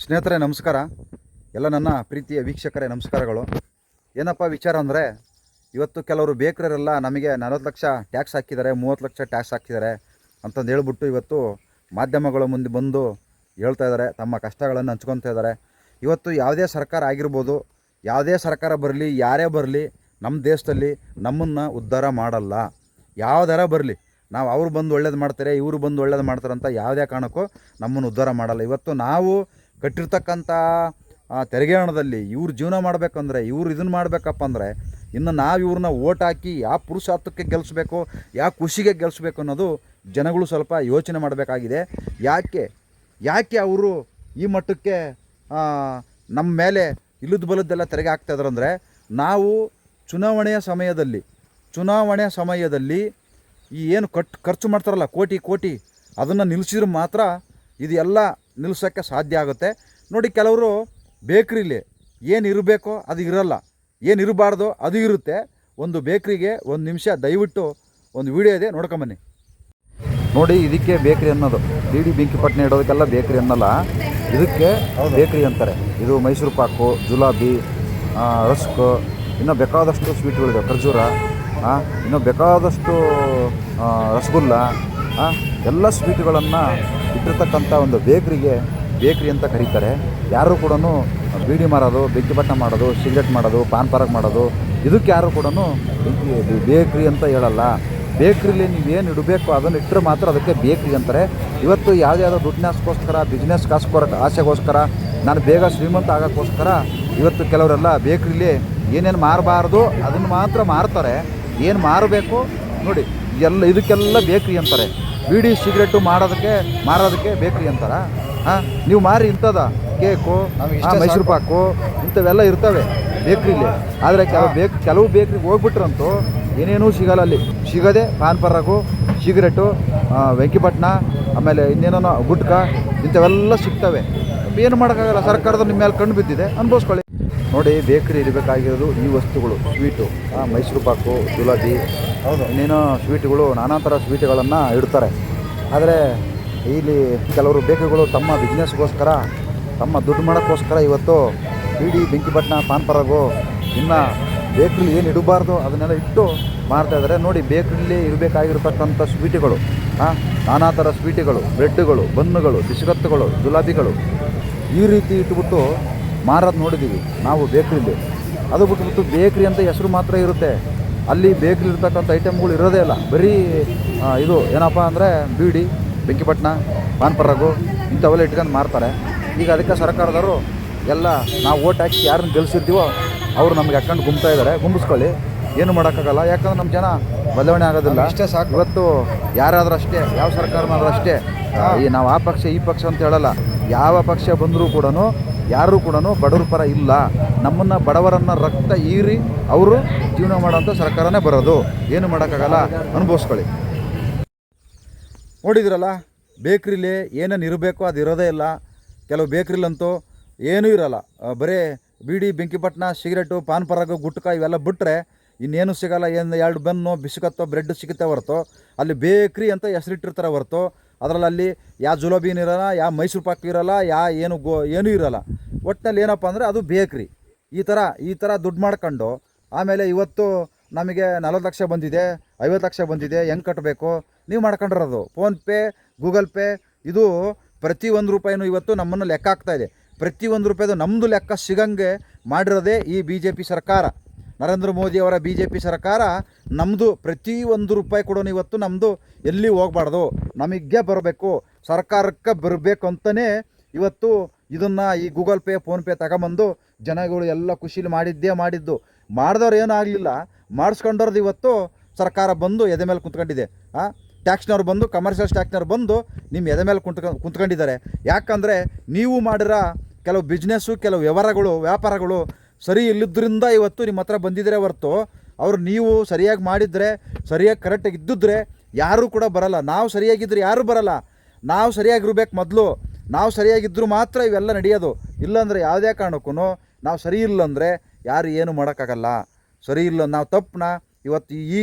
ಸ್ನೇಹಿತರೆ, ನಮಸ್ಕಾರ. ಎಲ್ಲ ನನ್ನ ಪ್ರೀತಿಯ ವೀಕ್ಷಕರೇ, ನಮಸ್ಕಾರಗಳು. ಏನಪ್ಪ ವಿಚಾರ ಅಂದರೆ, ಇವತ್ತು ಕೆಲವರು ಬೇಕರೆಲ್ಲ ನಮಗೆ ನಲವತ್ತು ಲಕ್ಷ ಟ್ಯಾಕ್ಸ್ ಹಾಕಿದ್ದಾರೆ, ಮೂವತ್ತು ಲಕ್ಷ ಟ್ಯಾಕ್ಸ್ ಹಾಕಿದ್ದಾರೆ ಅಂತಂದು ಹೇಳ್ಬಿಟ್ಟು ಇವತ್ತು ಮಾಧ್ಯಮಗಳ ಮುಂದೆ ಬಂದು ಹೇಳ್ತಾ ಇದ್ದಾರೆ, ತಮ್ಮ ಕಷ್ಟಗಳನ್ನು ಹಂಚ್ಕೊತಾ ಇದ್ದಾರೆ. ಇವತ್ತು ಯಾವುದೇ ಸರ್ಕಾರ ಆಗಿರ್ಬೋದು, ಯಾವುದೇ ಸರ್ಕಾರ ಬರಲಿ, ಯಾರೇ ಬರಲಿ, ನಮ್ಮ ದೇಶದಲ್ಲಿ ನಮ್ಮನ್ನು ಉದ್ಧಾರ ಮಾಡಲ್ಲ. ಯಾವ್ದಾರ ಬರಲಿ, ನಾವು ಅವ್ರು ಬಂದು ಒಳ್ಳೇದು ಮಾಡ್ತಾರೆ, ಇವರು ಬಂದು ಒಳ್ಳೇದು ಮಾಡ್ತಾರೆ ಅಂತ ಯಾವುದೇ ಕಾರಣಕ್ಕೂ ನಮ್ಮನ್ನು ಉದ್ಧಾರ ಮಾಡಲ್ಲ. ಇವತ್ತು ನಾವು ಕಟ್ಟಿರ್ತಕ್ಕಂಥ ತೆರಿಗೆ ಹಣದಲ್ಲಿ ಇವ್ರು ಜೀವನ ಮಾಡಬೇಕಂದ್ರೆ, ಇವ್ರು ಇದನ್ನು ಮಾಡಬೇಕಪ್ಪ ಅಂದರೆ ಇನ್ನು ನಾವು ಇವ್ರನ್ನ ಓಟ್ ಹಾಕಿ ಯಾವ ಪುರುಷಾರ್ಥಕ್ಕೆ ಗೆಲ್ಲಿಸ್ಬೇಕು ಯಾವ ಖುಷಿಗೆ ಗೆಲ್ಲಿಸ್ಬೇಕು ಅನ್ನೋದು ಜನಗಳು ಸ್ವಲ್ಪ ಯೋಚನೆ ಮಾಡಬೇಕಾಗಿದೆ. ಯಾಕೆ ಯಾಕೆ ಅವರು ಈ ಮಟ್ಟಕ್ಕೆ ನಮ್ಮ ಮೇಲೆ ಇಲ್ಲದ ಬಲದ್ದೆಲ್ಲ ತೆರಿಗೆ ಹಾಕ್ತಾಯಿದ್ರು ಅಂದರೆ, ನಾವು ಚುನಾವಣೆಯ ಸಮಯದಲ್ಲಿ ಚುನಾವಣೆಯ ಸಮಯದಲ್ಲಿ ಈ ಏನು ಕಟ್, ಖರ್ಚು ಮಾಡ್ತಾರಲ್ಲ, ಕೋಟಿ ಕೋಟಿ, ಅದನ್ನು ನಿಲ್ಲಿಸಿದ್ರೆ ಮಾತ್ರ ಇದೆಲ್ಲ ನಿಲ್ಲಿಸೋಕ್ಕೆ ಸಾಧ್ಯ ಆಗುತ್ತೆ. ನೋಡಿ ಕೆಲವರು ಬೇಕ್ರಿಲಿ ಏನು ಇರಬೇಕೋ ಅದು ಇರಲ್ಲ. ಏನು ಇರಬಾರ್ದು ಅದು ಇರುತ್ತೆ. ಒಂದು ಬೇಕ್ರಿಗೆ ಒಂದು ನಿಮಿಷ ದಯವಿಟ್ಟು ಒಂದು ವಿಡಿಯೋ ಇದೆ ನೋಡ್ಕೊಂಬನ್ನಿ ನೋಡಿ ಇದಕ್ಕೆ ಬೇಕ್ರಿ ಅನ್ನೋದು. ಡಿ ಬೆಂಕಿಪಟ್ಟಣ ಇಡೋದಕ್ಕೆಲ್ಲ ಬೇಕ್ರಿ ಅನ್ನಲ್ಲ. ಇದಕ್ಕೆ ಬೇಕ್ರಿ ಅಂತಾರೆ. ಇದು ಮೈಸೂರು ಪಾಕು ಜುಲಾಬಿ ರಸ್ಕು ಇನ್ನೂ ಬೇಕಾದಷ್ಟು ಸ್ವೀಟ್ಗಳಿದೆ ಖರ್ಜೂರ ಇನ್ನೂ ಬೇಕಾದಷ್ಟು ರಸಗುಲ್ಲ ಎಲ್ಲ ಸ್ವೀಟ್ಗಳನ್ನು ಇಟ್ಟಿರ್ತಕ್ಕಂಥ ಒಂದು ಬೇಕ್ರಿಗೆ, ಬೇಕ್ರಿ ಅಂತ ಕರೀತಾರೆ. ಯಾರೂ ಕೂಡ ಬೀಡಿ ಮಾರೋದು, ಬೆಂಕಿ ಬಟ್ಟ ಮಾಡೋದು, ಸಿಗರೆಟ್ ಮಾಡೋದು, ಪಾನ್ ಪಾರಕ್ ಮಾಡೋದು, ಇದಕ್ಕೆ ಯಾರು ಕೂಡ ಬೆಂಕಿ ಬೇಕ್ರಿ ಅಂತ ಹೇಳಲ್ಲ. ಬೇಕ್ರಿಲಿ ನೀವೇನು ಇಡಬೇಕು ಅದನ್ನು ಇಟ್ಟರೆ ಮಾತ್ರ ಅದಕ್ಕೆ ಬೇಕ್ರಿ ಅಂತಾರೆ. ಇವತ್ತು ಯಾವುದ್ಯಾವುದೋ ದುಡ್ಡಿನಸ್ಗೋಸ್ಕರ ಬಿಸ್ನೆಸ್ ಕಾಸ್ಕೋರ, ಆಸೆಗೋಸ್ಕರ, ನಾನು ಬೇಗ ಶ್ರೀಮಂತ ಆಗೋಕ್ಕೋಸ್ಕರ ಇವತ್ತು ಕೆಲವರೆಲ್ಲ ಬೇಕ್ರಿಲಿ ಏನೇನು ಮಾರಬಾರ್ದು ಅದನ್ನು ಮಾತ್ರ ಮಾರ್ತಾರೆ. ಏನು ಮಾರಬೇಕು? ನೋಡಿ. ಎಲ್ಲ ಇದಕ್ಕೆಲ್ಲ ಬೇಕ್ರಿ ಅಂತಾರೆ. ಬೀಡಿ ಸಿಗರೇಟು ಮಾಡೋದಕ್ಕೆ ಮಾರೋದಕ್ಕೆ ಬೇಕ್ರಿ ಅಂತಾರ. ಹಾಂ ನೀವು ಮಾರಿ ಇಂಥದ ಕೇಕು ಮೈಸೂರು ಪಾಕು ಇಂಥವೆಲ್ಲ ಇರ್ತವೆ. ಬೇಕ್ರಿಲಿ ಆದರೆ ಕೆಲವು ಬೇಕ್ ಕೆಲವು ಬೇಕ್ರಿಗೆ ಹೋಗ್ಬಿಟ್ರಂತೂ ಏನೇನೂ ಸಿಗಲ್ಲ ಅಲ್ಲಿ. ಸಿಗದೆ ಪಾನ್ ಪರಾಗು ಸಿಗರೇಟು ವೆಂಕಿಪಟ್ಟಣ ಆಮೇಲೆ ಇನ್ನೇನೋ ಗುಟ್ಕ ಇಂಥವೆಲ್ಲ ಸಿಗ್ತವೆ. ಏನು ಮಾಡೋಕ್ಕಾಗಲ್ಲ ಸರ್ಕಾರದ ನಿಮ್ಮ ಮೇಲೆ ಕಣ್ಣು ಬಿದ್ದಿದೆ ಅನುಭವಿಸ್ಕೊಳ್ಳಿ. ನೋಡಿ ಬೇಕರಿ ಇರಬೇಕಾಗಿರೋದು ಈ ವಸ್ತುಗಳು ಸ್ವೀಟು. ಮೈಸೂರು ಪಾಕು ಗುಲಾಬಿ ಹೌದು. ಇನ್ನೇನೋ ಸ್ವೀಟ್ಗಳು ನಾನಾ ಥರ ಸ್ವೀಟ್ಗಳನ್ನು ಇಡ್ತಾರೆ. ಆದರೆ ಇಲ್ಲಿ ಕೆಲವರು ಬೇಕರಿಗಳು ತಮ್ಮ ಬಿಸ್ನೆಸ್ಗೋಸ್ಕರ ತಮ್ಮ ದುಡ್ಡು ಮಾಡೋಕ್ಕೋಸ್ಕರ ಇವತ್ತು ಇಡೀ ಬೆಂಕಿಪಟ್ಟಣ ಪಾನ್ಪರಾಗು ಇನ್ನು ಬೇಕ್ರಿಲಿ ಏನು ಇಡಬಾರ್ದು ಅದನ್ನೆಲ್ಲ ಇಟ್ಟು ಮಾಡ್ತಾ ಇದ್ದಾರೆ ನೋಡಿ ಬೇಕ್ರಿಲಿ ಇರಬೇಕಾಗಿರ್ತಕ್ಕಂಥ ಸ್ವೀಟುಗಳು ಹಾಂ ನಾನಾ ಥರ ಸ್ವೀಟುಗಳು ಬ್ರೆಡ್ಡುಗಳು ಬನ್ನುಗಳು ಬಿಸ್ಕತ್ತುಗಳು ಗುಲಾಬಿಗಳು ಈ ರೀತಿ ಇಟ್ಬಿಟ್ಟು ಮಾರೋದು ನೋಡಿದ್ದೀವಿ ನಾವು ಬೇಕ್ರಿಲಿ. ಅದು ಬಿಟ್ಬಿಟ್ಟು ಬೇಕ್ರಿ ಅಂತ ಹೆಸರು ಮಾತ್ರ ಇರುತ್ತೆ. ಅಲ್ಲಿ ಬೇಕ್ರಿ ಇರ್ತಕ್ಕಂಥ ಐಟಮ್ಗಳು ಇರೋದೇ ಇಲ್ಲ. ಬರೀ ಇದು ಏನಪ್ಪ ಅಂದರೆ ಬೀಡಿ ಬೆಂಕಿಪಟ್ಟಣ ಪಾನ್ಪರಾಗು ಇಂಥವೆಲ್ಲ ಇಟ್ಕೊಂಡು ಮಾರ್ತಾರೆ. ಈಗ ಅದಕ್ಕೆ ಸರ್ಕಾರದವರು ಎಲ್ಲ ನಾವು ಓಟ್ ಹಾಕಿ ಯಾರನ್ನ ಗೆಲ್ಸಿರ್ತೀವೋ ಅವರು ನಮಗೆ ಹಾಕೊಂಡು ಗುಂಬ್ತಾ ಇದ್ದಾರೆ ಗುಂಬಿಸ್ಕೊಳ್ಳಿ. ಏನು ಮಾಡೋಕ್ಕಾಗಲ್ಲ. ಯಾಕಂದ್ರೆ ನಮ್ಮ ಜನ ಬದಲಾವಣೆ ಆಗೋದಿಲ್ಲ. ಅಷ್ಟೇ ಸಾಕು. ಇವತ್ತು ಯಾರಾದರೂ ಅಷ್ಟೇ ಯಾವ ಸರ್ಕಾರನಾದ್ರೂ ಅಷ್ಟೇ ಈ ನಾವು ಆ ಪಕ್ಷ ಈ ಪಕ್ಷ ಅಂತ ಹೇಳಲ್ಲ. ಯಾವ ಪಕ್ಷ ಬಂದರೂ ಕೂಡ ಯಾರೂ ಕೂಡ ಬಡವ್ರ ಪರ ಇಲ್ಲ. ನಮ್ಮನ್ನು ಬಡವರನ್ನ ರಕ್ತ ಈರಿ ಅವರು ಜೀವನ ಮಾಡೋಂಥ ಸರ್ಕಾರನೇ ಬರೋದು. ಏನು ಮಾಡೋಕ್ಕಾಗಲ್ಲ? ಅನುಭವಿಸ್ಕೊಳ್ಳಿ. ನೋಡಿದ್ರಲ್ಲ, ಬೇಕ್ರಿಲಿ ಏನೇನು ಇರಬೇಕು ಅದು ಇರೋದೇ ಇಲ್ಲ. ಕೆಲವು ಬೇಕ್ರಿಲಂತೂ ಏನೂ ಇರೋಲ್ಲ. ಬರೀ ಬೀಡಿ ಬೆಂಕಿಪಟ್ಟಣ ಸಿಗರೇಟು, ಪಾನ್ ಪರಾಗು, ಗುಟ್ಕ ಇವೆಲ್ಲ ಬಿಟ್ಟರೆ ಇನ್ನೇನು ಸಿಗಲ್ಲ. ಏನು ಎರಡು ಬೆನ್ನು, ಬಿಸ್ಕತ್ತೋ, ಬ್ರೆಡ್ ಸಿಗುತ್ತೆ ಹೊರತು. ಅಲ್ಲಿ ಬೇಕ್ರಿ ಅಂತ ಹೆಸರಿಟ್ಟಿರ್ತಾರೆ ಹೊರತು. ಅದರಲ್ಲಿ ಯಾವ ಜುಲೋಬೀನ್ ಇರೋಲ್ಲ ಯಾವ ಮೈಸೂರು ಪಾಕ್ ಇರೋಲ್ಲ, ಯಾ ಏನು ಗೋ, ಏನೂ ಇರೋಲ್ಲ. ಒಟ್ಟಿನಲ್ಲಿ ಏನಪ್ಪ ಅಂದರೆ ಅದು ಬೇಕ್ರಿ. ಈ ಥರ ಈ ಥರ ದುಡ್ಡು ಮಾಡ್ಕೊಂಡು ಆಮೇಲೆ ಇವತ್ತು ನಮಗೆ ನಲ್ವತ್ತು ಲಕ್ಷ ಬಂದಿದೆ, ಐವತ್ತು ಲಕ್ಷ ಬಂದಿದೆ, ಹೆಂಗೆ ಕಟ್ಟಬೇಕು ನೀವು ಮಾಡ್ಕೊಂಡಿರೋದು. ಫೋನ್ಪೇ ಗೂಗಲ್ ಪೇ, ಇದು ಪ್ರತಿ ಒಂದು ರೂಪಾಯಿನೂ ಇವತ್ತು ನಮ್ಮನ್ನು ಲೆಕ್ಕ ಆಗ್ತಾ ಇದೆ. ಪ್ರತಿ ಒಂದು ರೂಪಾಯಿದು ನಮ್ಮದು ಲೆಕ್ಕ ಸಿಗಂಗೆ ಮಾಡಿರೋದೇ ಈ ಬಿ ಜೆ ಪಿ ಸರ್ಕಾರ. ನರೇಂದ್ರ ಮೋದಿ ಅವರ ಬಿ ಜೆ ಪಿ ಸರ್ಕಾರ ನಮ್ಮದು ಪ್ರತಿ ಒಂದು ರೂಪಾಯಿ ಕೂಡ ಇವತ್ತು ನಮ್ಮದು ಎಲ್ಲಿ ಹೋಗಬಾರ್ದು. ನಮಗೆ ಬರಬೇಕು, ಸರ್ಕಾರಕ್ಕೆ ಬರಬೇಕು ಅಂತಲೇ ಇವತ್ತು ಇದನ್ನು ಈ ಗೂಗಲ್ ಪೇ ಫೋನ್ಪೇ ತಗೊಂಬಂದು ಜನಗಳು ಎಲ್ಲ ಖುಷಿಲಿ ಮಾಡಿದ್ದೇ ಮಾಡಿದ್ದು. ಮಾಡಿದವ್ರು ಏನೂ ಆಗಲಿಲ್ಲ. ಮಾಡಿಸ್ಕೊಂಡವ್ರದ್ದು ಇವತ್ತು ಸರ್ಕಾರ ಬಂದು ಎದೆ ಮೇಲೆ ಕುಂತ್ಕೊಂಡಿದೆ. ಆ, ಟ್ಯಾಕ್ಸ್ನವ್ರು ಬಂದು ಕಮರ್ಷಿಯಲ್ ಟ್ಯಾಕ್ಸ್ನವ್ರು ಬಂದು ನಿಮ್ಮ ಎದೆ ಮೇಲೆ ಕುಂತ್ಕ, ಕುಂತ್ಕೊಂಡಿದ್ದಾರೆ. ಯಾಕಂದರೆ ನೀವು ಮಾಡಿರೋ ಕೆಲವು ಬಿಸ್ನೆಸ್ಸು ಕೆಲವು ವ್ಯವಹಾರಗಳು, ವ್ಯಾಪಾರಗಳು ಸರಿ ಇಲ್ಲದ್ರಿಂದ ಇವತ್ತು ನಿಮ್ಮ ಹತ್ರ ಬಂದಿದ್ದರೆ ಹೊರತು ಅವ್ರು ನೀವು ಸರಿಯಾಗಿ ಮಾಡಿದರೆ, ಸರಿಯಾಗಿ ಕರೆಕ್ಟಾಗಿ ಇದ್ದಿದ್ರೆ ಯಾರೂ ಕೂಡ ಬರಲ್ಲ. ನಾವು ಸರಿಯಾಗಿದ್ದರೆ ಯಾರೂ ಬರಲ್ಲ. ನಾವು ಸರಿಯಾಗಿರ್ಬೇಕು ಮೊದಲು. ನಾವು ಸರಿಯಾಗಿದ್ದರೂ ಮಾತ್ರ ಇವೆಲ್ಲ ನಡೆಯೋದು. ಇಲ್ಲಾಂದರೆ ಯಾವುದೇ ಕಾರಣಕ್ಕೂ ನಾವು ಸರಿ ಇಲ್ಲ ಅಂದರೆ ಯಾರು ಏನು ಮಾಡೋಕ್ಕಾಗಲ್ಲ. ಸರಿ ಇಲ್ಲ ನಾವು ತಪ್ಪನ್ನ ಇವತ್ತು ಈ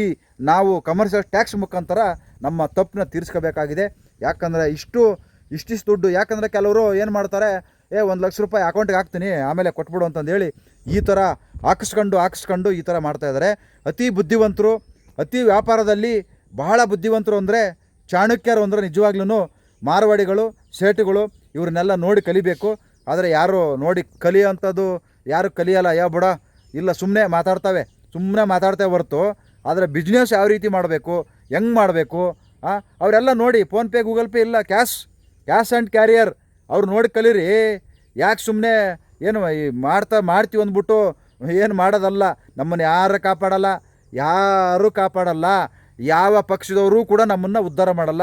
ನಾವು ಕಮರ್ಷಿಯಲ್ ಟ್ಯಾಕ್ಸ್ ಮುಖಾಂತರ ನಮ್ಮ ತಪ್ಪನ್ನ ತೀರಿಸ್ಕೋಬೇಕಾಗಿದೆ. ಯಾಕಂದರೆ ಇಷ್ಟು, ಇಷ್ಟಿಷ್ಟು ದುಡ್ಡು, ಯಾಕಂದರೆ ಕೆಲವರು ಏನು ಮಾಡ್ತಾರೆ, ಏ, ಒಂದು ಲಕ್ಷ ರೂಪಾಯಿ ಅಕೌಂಟ್ಗೆ ಹಾಕ್ತೀನಿ, ಆಮೇಲೆ ಕೊಟ್ಬಿಡು ಅಂತಂದೇಳಿ ಈ ಥರ ಹಾಕಿಸ್ಕೊಂಡು ಹಾಕಿಸ್ಕೊಂಡು ಈ ಥರ ಮಾಡ್ತಾಯಿದ್ದಾರೆ ಅತಿ ಬುದ್ಧಿವಂತರು, ಅತಿ ವ್ಯಾಪಾರದಲ್ಲಿ ಬಹಳ ಬುದ್ಧಿವಂತರು ಅಂದರೆ, ಚಾಣಕ್ಯರು ಅಂದರೆ ನಿಜವಾಗ್ಲೂ ಮಾರವಾಡಿಗಳು ಸೇಟುಗಳು ಇವ್ರನ್ನೆಲ್ಲ ನೋಡಿ ಕಲಿಬೇಕು. ಆದರೆ ಯಾರು ನೋಡಿ ಕಲಿಯೋಂಥದ್ದು, ಯಾರು ಕಲಿಯಲ್ಲ ಯಾವ ಬುಡ, ಇಲ್ಲ ಸುಮ್ಮನೆ ಮಾತಾಡ್ತವೆ. ಸುಮ್ಮನೆ ಮಾತಾಡ್ತೇವೆ ಹೊರ್ತು. ಆದರೆ ಬಿಸ್ನೆಸ್ ಯಾವ ರೀತಿ ಮಾಡಬೇಕು, ಹೆಂಗೆ ಮಾಡಬೇಕು ಅವರೆಲ್ಲ ನೋಡಿ ಫೋನ್ಪೇ ಗೂಗಲ್ ಪೇ ಇಲ್ಲ, ಕ್ಯಾಶ್ ಕ್ಯಾಶ್ ಆ್ಯಂಡ್ ಕ್ಯಾರಿಯರ್. ಅವ್ರು ನೋಡಿ ಕಲೀರಿ. ಯಾಕೆ ಸುಮ್ಮನೆ ಏನು ಈ ಮಾಡ್ತಾ, ಮಾಡ್ತೀವಿ ಅಂದ್ಬಿಟ್ಟು ಏನು ಮಾಡೋದಲ್ಲ, ನಮ್ಮನ್ನು ಯಾರು ಕಾಪಾಡಲ್ಲ, ಯಾರೂ ಕಾಪಾಡಲ್ಲ. ಯಾವ ಪಕ್ಷದವರು ಕೂಡ ನಮ್ಮನ್ನು ಉದ್ಧಾರ ಮಾಡಲ್ಲ.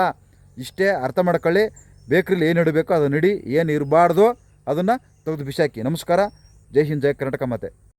ಇಷ್ಟೇ ಅರ್ಥ ಮಾಡ್ಕೊಳ್ಳಿ. ಬೇಕ್ರಿಲಿ ಏನು ಇಡಬೇಕು ಅದನ್ನು ಇಡಿ ಏನು ಇರಬಾರ್ದು ಅದನ್ನು ತೆಗೆದು ಬಿಸಾಕಿ. ನಮಸ್ಕಾರ. ಜೈ ಹಿಂದ್, ಜೈ ಕರ್ನಾಟಕ ಮಾತೆ.